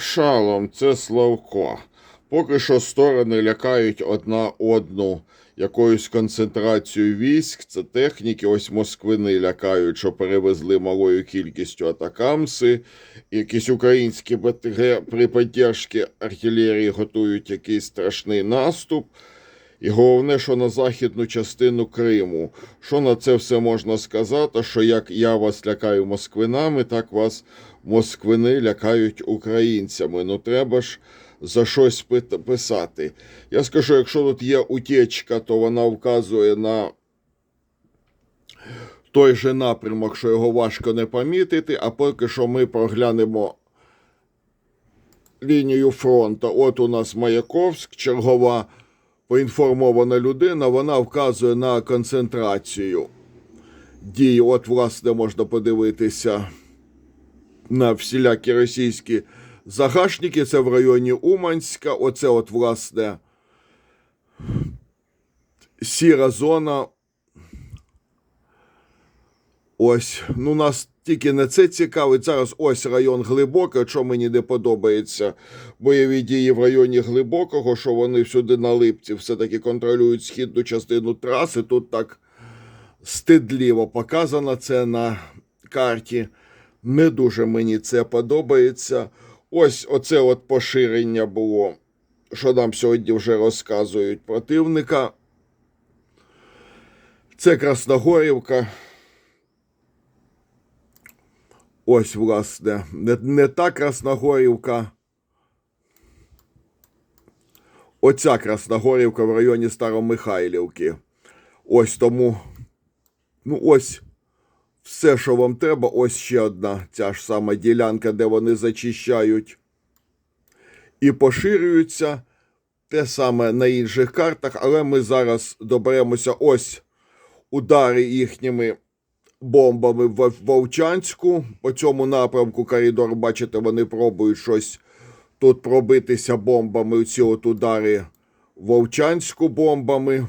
Шалом, це Славко. Поки що сторони лякають одна одну якоюсь концентрацією військ. Це техніки. Ось москвини лякають, що перевезли малою кількістю атакамси. Якісь українські БТГ при підтримці артилерії готують якийсь страшний наступ. І головне, що на західну частину Криму. Що на це все можна сказати? Що як я вас лякаю москвинами, так вас москвини лякають українцями. Ну треба ж за щось писати. Я скажу, якщо тут є утечка, то вона вказує на той же напрямок, що його важко не помітити, а поки що ми проглянемо лінію фронту. От у нас Маяковськ, чергова поінформована людина, вона вказує на концентрацію дій. От, власне, можна подивитися на всілякі російські загашники. Це в районі Уманська. Оце, от, власне, сіра зона. Ось, ну нас тільки не це цікавить. Зараз ось район Глибоке, що мені не подобається. Бойові дії в районі Глибокого, що вони всюди на липці все-таки контролюють східну частину траси. Тут так стидліво показано це на карті. Не дуже мені це подобається. Ось оце от поширення було, що нам сьогодні вже розказують противника. Це Красногорівка. Ось, власне, не, не та Красногорівка. Оця Красногорівка в районі Старомихайлівки. Ось тому. Ну, ось все, що вам треба. Ось ще одна ця ж сама ділянка, де вони зачищають і поширюються. Те саме на інших картах, але ми зараз доберемося ось удари їхніми бомбами в Вовчанську. По цьому напрямку коридор, бачите, вони пробують щось тут пробитися бомбами. Ці от удари Вовчанську бомбами.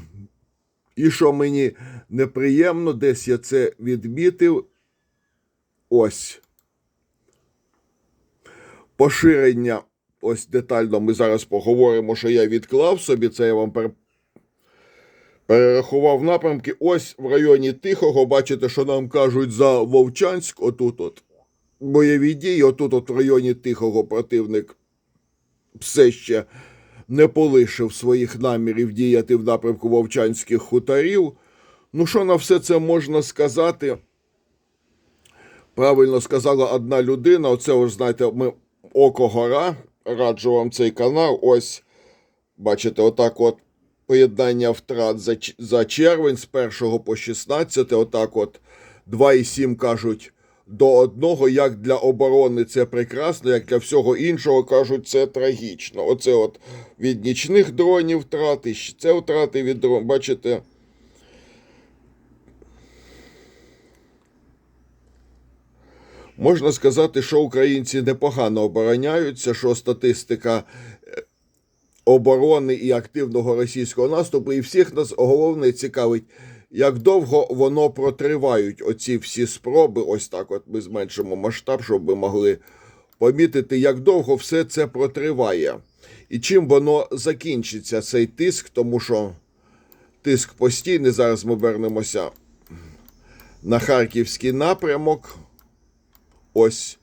І що мені неприємно, десь я це відмітив. Ось. Поширення. Ось детально ми зараз поговоримо, що я відклав собі. Це я вам. Перерахував напрямки. Ось в районі Тихого, бачите, що нам кажуть за Вовчанськ, отут от бойові дії, отут от в районі Тихого противник все ще не полишив своїх намірів діяти в напрямку Вовчанських хуторів. Ну, що на все це можна сказати? Правильно сказала одна людина. Оце, ось, знаєте, ми Око Гора. Раджу вам цей канал. Ось, бачите, отак от поєднання втрат за, за червень з 1 по 16. Отак от 2,7 кажуть до одного. Як для оборони це прекрасно, як для всього іншого кажуть, це трагічно. Оце от від нічних дронів втрати, це втрати від дронів. Бачите. Можна сказати, що українці непогано обороняються, що статистика е, оборони і активного російського наступу, і всіх нас головне цікавить, як довго воно протривають оці всі спроби. Ось так, от ми зменшимо масштаб, щоб ви могли помітити, як довго все це протриває, і чим воно закінчиться, цей тиск, тому що тиск постійний. Зараз ми вернемося на харківський напрямок. Ось,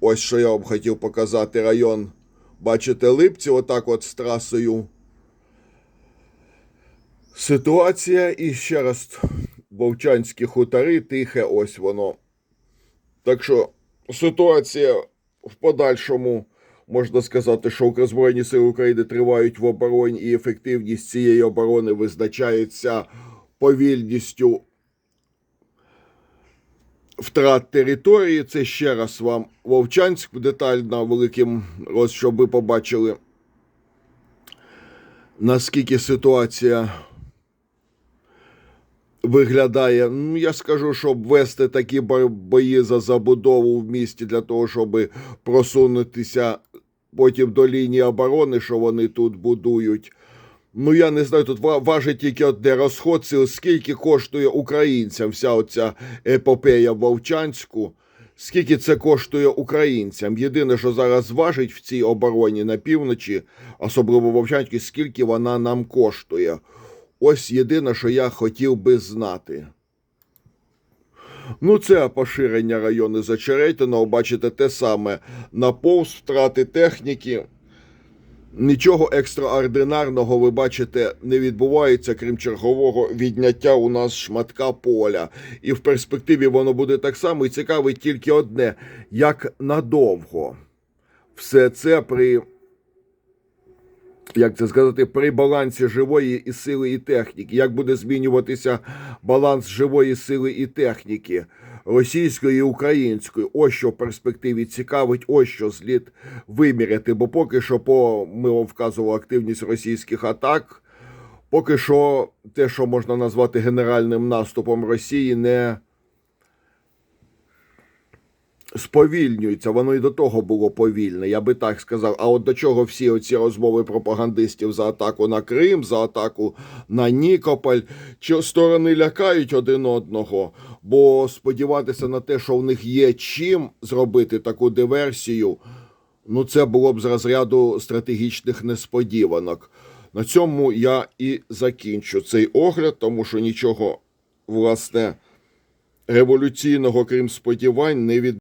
ось що я вам хотів показати район. Бачите, липці, отак от з трасою. Ситуація і ще раз Вовчанські хутори, тихе, ось воно. Так що ситуація в подальшому, можна сказати, що Збройні сили України тривають в обороні, і ефективність цієї оборони визначається повільністю втрат території. Це ще раз вам Вовчанськ детально великим роз, щоб ви побачили, наскільки ситуація виглядає. Ну, я скажу, щоб вести такі бо- бої за забудову в місті для того, щоб просунутися потім до лінії оборони, що вони тут будують. Ну, я не знаю, тут ва- важить тільки одне розход сил, скільки коштує українцям вся оця епопея Вовчанську, скільки це коштує українцям. Єдине, що зараз важить в цій обороні на півночі, особливо в Вовчанській, скільки вона нам коштує. Ось єдине, що я хотів би знати. Ну, це поширення району Зачеретиного. Бачите, те саме на повз втрати техніки. Нічого екстраординарного, ви бачите, не відбувається, крім чергового відняття у нас шматка поля. І в перспективі воно буде так само. І цікавить тільки одне: як надовго все це при, як це сказати, при балансі живої і сили і техніки. Як буде змінюватися баланс живої сили і техніки? Російської і української, ось що в перспективі цікавить, ось що слід виміряти. Бо поки що по ми вам вказували активність російських атак, поки що те, що можна назвати генеральним наступом Росії, не сповільнюється. Воно і до того було повільне, я би так сказав. А от до чого всі оці розмови пропагандистів за атаку на Крим, за атаку на Нікополь, чи сторони лякають один одного, бо сподіватися на те, що в них є чим зробити таку диверсію. Ну, це було б з розряду стратегічних несподіванок. На цьому я і закінчу цей огляд, тому що нічого, власне, революційного, крім сподівань, не від.